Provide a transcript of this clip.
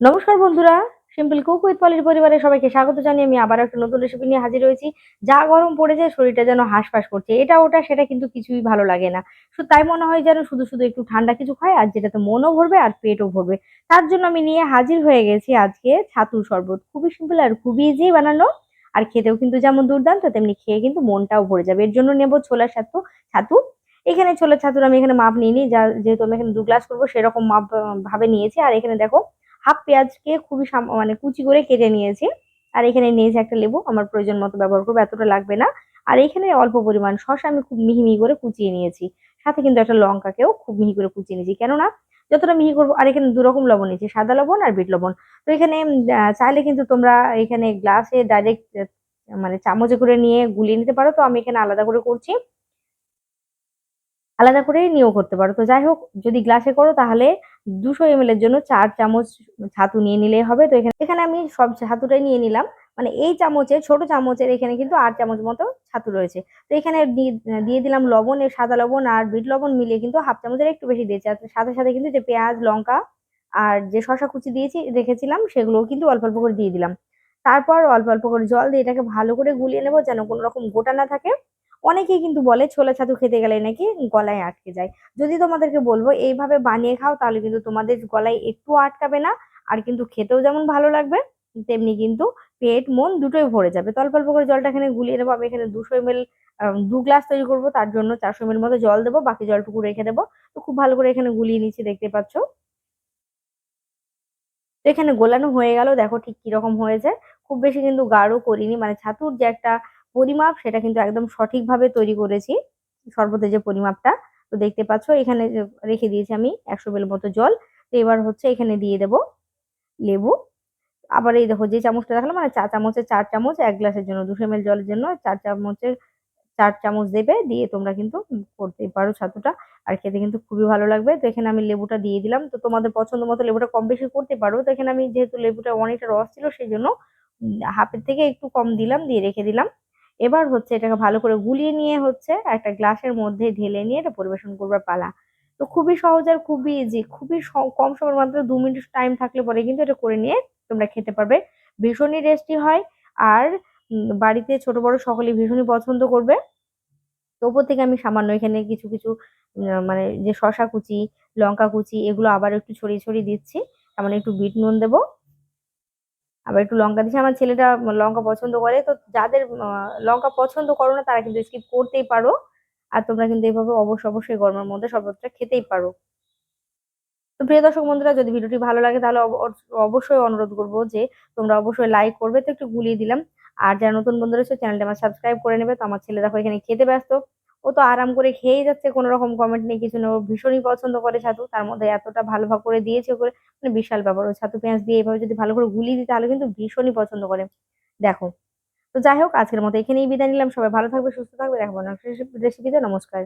নমস্কার বন্ধুরা simple cook with পলির পরিবারের সবাইকে স্বাগত জানিয়ে আমি আবার একটা নতুন রেসিপি নিয়ে হাজির হয়েছি। যা গরম পড়েছে, শরীরটা যেন হাঁসফাঁস করছে। এটা ওটা, সেটা কিন্তু কিছুই ভালো লাগে না। শুধু তাই মনে হয় যেন শুধু শুধু একটু ঠান্ডা কিছু খায়, আর যেটাতে মনও ভরবে আর পেটও ভরবে। তার জন্য আমি নিয়ে হাজির হয়ে গেছি আজকে ছাতুর শরবত। খুবই সিম্পল আর খুবই ইজি বানানো আর খেতেও কিন্তু যেমন দুর্দান্ত, তেমনি খেয়ে কিন্তু মনটাও ভরে যাবে। এর জন্য নেব ছোলার ছাতু ছাতু। এখানে ছোলার ছাতুর আমি এখানে মাপ নিয়ে নিই যা যেহেতু আমি এখানে দু গ্লাস করব, সেরকম মাপ, ভাবে নিয়েছি। আর এখানে দেখো হাফ পেঁয়াজকে খুবই মানে কুচি করে কেটে নিয়েছি। আর এখানে নিয়েছি একটা লেবু আমার প্রয়োজন মতো ব্যবহার করব, এতটা লাগবে না। আর এখানে অল্প পরিমাণ শসা আমি খুব মিহি মিহি করে কুচিয়ে নিয়েছি। সাথে কিন্তু একটা লঙ্কাকেও খুব মিহি করে কুচিয়ে নিয়েছি। কেননা যতটা মিহি করব, আর এখানে দুরকম লবণ নিয়েছি, সাদা লবণ আর বিট লবণ। তো এখানে চাইলে কিন্তু তোমরা এখানে গ্লাসে ডাইরেক্ট মানে চামচে করে নিয়ে গুলিয়ে নিতে পারো। তো আমি এখানে আলাদা করে করছি। আলাদা করে নিয়েও করতে পারো। তো যাই হোক যদি গ্লাসে করো তাহলে দুশো এম এর জন্য চার চামচ ছাতু নিয়ে নিলেই হবে। তো এখানে এখানে আমি সব ছাতুটাই নিয়ে নিলাম। মানে এই চামচে ছোট চামচের এখানে কিন্তু আট চামচ মতো ছাতু রয়েছে। তো এখানে দিয়ে দিলাম লবণ, এর সাদা লবণ আর বিট লবণ মিলিয়ে কিন্তু হাফ চামচের একটু বেশি দিয়েছি। আর সাথে সাথে কিন্তু যে পেঁয়াজ, লঙ্কা আর যে শসা কুচি দিয়েছি, রেখেছিলাম, সেগুলোও কিন্তু অল্প অল্প করে দিয়ে দিলাম। তারপর অল্প অল্প করে জল দিয়ে এটাকে ভালো করে গুলিয়ে নেব যেন কোনো রকম গোটা না থাকে। অনেকেই কিন্তু বলে, ছোলা ছাতু খেতে গেলে নাকি গলায় আটকে যায়। যদি তোমাদেরকে বলব, এইভাবে বানিয়ে খাও, তাহলে কিন্তু তোমাদের গলায় একটু আটকাবে না, আর কিন্তু খেতেও যেমন ভালো লাগবে, তেমনি কিন্তু পেট, মন দুটোই ভরে যাবে। তো অল্প করে জলটা এখানে গুলিয়ে নেব আমি এখানে দুশো এম দু গ্লাস তৈরি করব। তার জন্য চারশো এম মতো জল দেবো। বাকি জলটুকু রেখে দেবো। তো খুব ভালো করে এখানে গুলিয়ে নিচ্ছি, দেখতে পাচ্ছ? তো এখানে গোলানো হয়ে গেল। দেখো ঠিক কীরকম হয়েছে। খুব বেশি কিন্তু গাঢ় করিনি। মানে ছাতুর যে একটা পরিমাপ সেটা কিন্তু একদম সঠিকভাবে তৈরি করেছি। শরবতের যে পরিমাপটা, তো দেখতে পাচ্ছ এখানে রেখে দিয়েছি আমি একশো বেল মতো জল। তো এবার হচ্ছে এখানে দিয়ে দেব লেবু। আবার এই দেখো যে চামচটা দেখালাম মানে চা চামচের চার চামচ এক গ্লাসের জন্য, দুশো এম জলের জন্য চার চামচের চার চামচ দেবে, দিয়ে তোমরা কিন্তু করতেই পারো ছাতুটা। আর খেতে কিন্তু খুবই ভালো লাগবে। তো এখানে আমি লেবুটা দিয়ে দিলাম। তো তোমাদের পছন্দ মতো লেবুটা কম বেশি করতে পারো। তো এখানে আমি যেহেতু লেবুটা অনেকটা রস ছিল, সেই জন্য হাফের থেকে একটু কম দিলাম, দিয়ে রেখে দিলাম। এবার হচ্ছে এটাকে ভালো করে গুলিয়ে নিয়ে হচ্ছে একটা গ্লাসের মধ্যে ঢেলে নিয়ে এটা পরিবেশন করবার পালা। তো খুবই সহজ আর খুবই ইজি খুবই কম সময়ের মাত্র দু মিনিট টাইম থাকলে পরে কিন্তু এটা করে নিয়ে তোমরা খেতে পারবে। ভীষণই টেস্টি হয় আর বাড়িতে ছোট বড় সকলেই ভীষণই পছন্দ করবে। তো ওপর থেকে আমি সামান্য এখানে কিছু কিছু মানে যে শসা কুচি, লঙ্কা কুচি এগুলো আবার একটু ছড়িয়ে ছড়িয়ে দিচ্ছি। তার মানে একটু বিট নুন দেবো। আবার একটু লঙ্কা দিচ্ছি। আমার ছেলেটা লঙ্কা পছন্দ করে। তো যাদের লঙ্কা পছন্দ করো না, তারা কিন্তু স্কিপ করতেই পারো। আর তোমরা কিন্তু এইভাবে অবশ্যই অবশ্যই গরমের মধ্যে শরবতটা খেতেই পারো। তো প্রিয় দর্শক বন্ধুরা, যদি ভিডিওটি ভালো লাগে, তাহলে অব- অব- অবশ্যই অনুরোধ করব যে তোমরা অবশ্যই লাইক করবে। তো একটু গুলিয়ে দিলাম। আর যারা নতুন বন্ধু রয়েছে, চ্যানেলটা আমার সাবস্ক্রাইব করে নেবে। তো আমার ছেলে দেখো এখানে খেতে ব্যস্ত। ও তো আরাম করে খেয়েই যাচ্ছে, কোনো রকম কমেন্ট নেই, কিছু নেই। ও ভীষণই পছন্দ করে ছাতু, তার মধ্যে এতটা ভালো ভাগ করে দিয়েছে ওকে মানে বিশাল ব্যাপার। ও ছাতু পেঁয়াজ দিয়ে এভাবে যদি ভালো করে গুলি দিই, তাহলে কিন্তু ভীষণই পছন্দ করে। দেখো, তো যাই হোক, আজকের মতো এখানেই বিদায় নিলাম। সবাই ভালো থাকবে, সুস্থ থাকবে। দেখো রেসিপিতে নমস্কার।